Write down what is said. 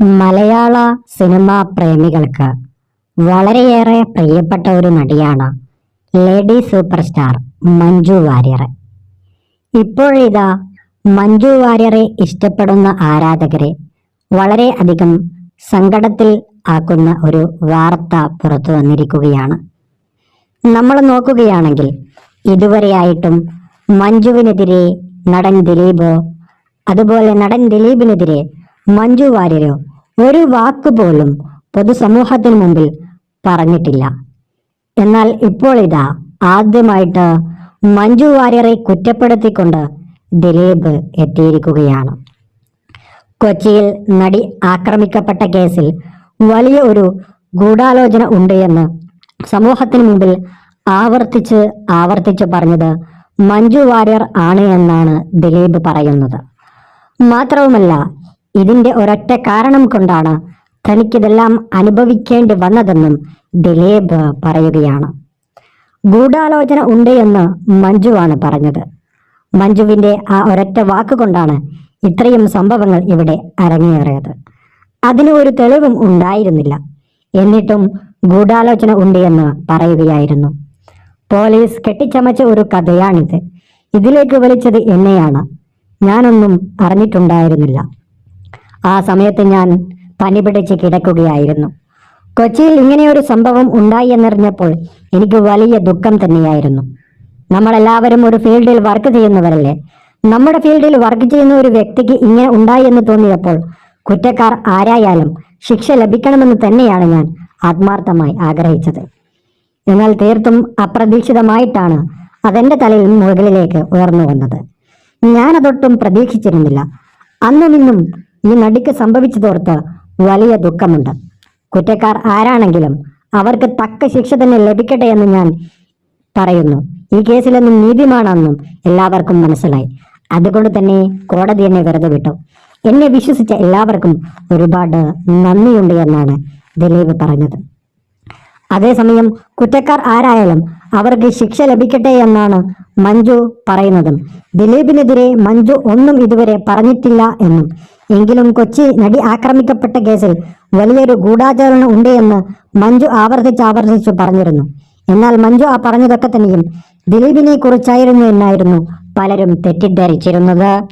മലയാള cinema പ്രേമികൾക്ക് വളരെയേറെ പ്രിയപ്പെട്ട ഒരു നടിയാണ് lady super star Manju Warrier. ഇപ്പോഴിതാ മഞ്ജു വാര്യറെ ഇഷ്ടപ്പെടുന്ന ആരാധകരെ വളരെ അധികം സങ്കടത്തിൽ ആക്കുന്ന ഒരു വാർത്ത പുറത്തു വന്നിരിക്കുകയാണ്. നമ്മൾ നോക്കുകയാണെങ്കിൽ ഇതുവരെയായിട്ടും മഞ്ജുവിനെതിരെ നടൻ ദിലീപോ അതുപോലെ നടൻ ദിലീപിനെതിരെ മഞ്ജു വാര്യരോ ഒരു വാക്ക് പോലും പൊതുസമൂഹത്തിന് മുമ്പിൽ പറഞ്ഞിട്ടില്ല. എന്നാൽ ഇപ്പോൾ ഇതാ ആദ്യമായിട്ട് മഞ്ജു വാര്യറെ കുറ്റപ്പെടുത്തിക്കൊണ്ട് ദിലീപ് എത്തിയിരിക്കുകയാണ്. കൊച്ചിയിൽ നടി ആക്രമിക്കപ്പെട്ട കേസിൽ വലിയ ഒരു ഗൂഢാലോചന ഉണ്ട് എന്ന് സമൂഹത്തിന് മുമ്പിൽ ആവർത്തിച്ച് ആവർത്തിച്ച് പറഞ്ഞത് മഞ്ജു വാര്യർ ആണ് എന്നാണ് ദിലീപ് പറയുന്നത്. മാത്രവുമല്ല ഇതിന്റെ ഒരൊറ്റ കാരണം കൊണ്ടാണ് തനിക്കിതെല്ലാം അനുഭവിക്കേണ്ടി വന്നതെന്നും ദിലീപ് പറയുകയാണ്. ഗൂഢാലോചന ഉണ്ട് എന്ന് മഞ്ജുവാണ് പറഞ്ഞത്. മഞ്ജുവിന്റെ ആ ഒരൊറ്റ വാക്കുകൊണ്ടാണ് ഇത്രയും സംഭവങ്ങൾ ഇവിടെ അരങ്ങേറിയത്. അതിന് ഒരു തെളിവും ഉണ്ടായിരുന്നില്ല. എന്നിട്ടും ഗൂഢാലോചന ഉണ്ട് എന്ന് പറയുകയായിരുന്നു. പോലീസ് കെട്ടിച്ചമച്ച ഒരു കഥയാണിത്. ഇതിലേക്ക് വലിച്ചത് എന്നെയാണ്. ഞാനൊന്നും അറിഞ്ഞിട്ടുണ്ടായിരുന്നില്ല. ആ സമയത്ത് ഞാൻ പനി പിടിച്ച് കിടക്കുകയായിരുന്നു. കൊച്ചിയിൽ ഇങ്ങനെയൊരു സംഭവം ഉണ്ടായി എന്നറിഞ്ഞപ്പോൾ എനിക്ക് വലിയ ദുഃഖം തന്നെയായിരുന്നു. നമ്മളെല്ലാവരും ഒരു ഫീൽഡിൽ വർക്ക് ചെയ്യുന്നവരല്ലേ? നമ്മുടെ ഫീൽഡിൽ വർക്ക് ചെയ്യുന്ന ഒരു വ്യക്തിക്ക് ഇങ്ങനെ ഉണ്ടായി എന്ന് തോന്നിയപ്പോൾ കുറ്റക്കാർ ആരായാലും ശിക്ഷ ലഭിക്കണമെന്ന് തന്നെയാണ് ഞാൻ ആത്മാർത്ഥമായി ആഗ്രഹിച്ചത്. എന്നാൽ തീർത്തും അപ്രതീക്ഷിതമായിട്ടാണ് അതെന്റെ തലയിൽ മുകളിലേക്ക് ഉയർന്നു വന്നത്. ഞാനതൊട്ടും പ്രതീക്ഷിച്ചിരുന്നില്ല. അന്നും ഇന്നും ഈ നടിക്ക് സംഭവിച്ചതോർത്ത് വലിയ ദുഃഖമുണ്ട്. കുറ്റക്കാർ ആരാണെങ്കിലും അവർക്ക് തക്ക ശിക്ഷ തന്നെ ലഭിക്കട്ടെ എന്ന് ഞാൻ പറയുന്നു. ഈ കേസിലൊന്നും നീതിമാണെന്നും എല്ലാവർക്കും മനസ്സിലായി. അതുകൊണ്ട് തന്നെ കോടതി എന്നെ വെറുതെ വിട്ടു. എന്നെ വിശ്വസിച്ച എല്ലാവർക്കും ഒരുപാട് നന്ദിയുണ്ട് എന്നാണ് ദിലീപ് പറഞ്ഞത്. അതേസമയം കുറ്റക്കാർ ആരായാലും അവർക്ക് ശിക്ഷ ലഭിക്കട്ടെ എന്നാണ് മഞ്ജു പറയുന്നതും. ദിലീപിനെതിരെ മഞ്ജു ഒന്നും ഇതുവരെ പറഞ്ഞിട്ടില്ല എന്നും. എങ്കിലും കൊച്ചി നടി ആക്രമിക്കപ്പെട്ട കേസിൽ വലിയൊരു ഗൂഢാചരണം ഉണ്ട് എന്ന് മഞ്ജു ആവർത്തിച്ച് ആവർത്തിച്ച് പറഞ്ഞിരുന്നു. എന്നാൽ മഞ്ജു ആ പറഞ്ഞതൊക്കെ തന്നെയും ദിലീപിനെ കുറിച്ചായിരുന്നു എന്നായിരുന്നു പലരും തെറ്റിദ്ധരിച്ചിരുന്നത്.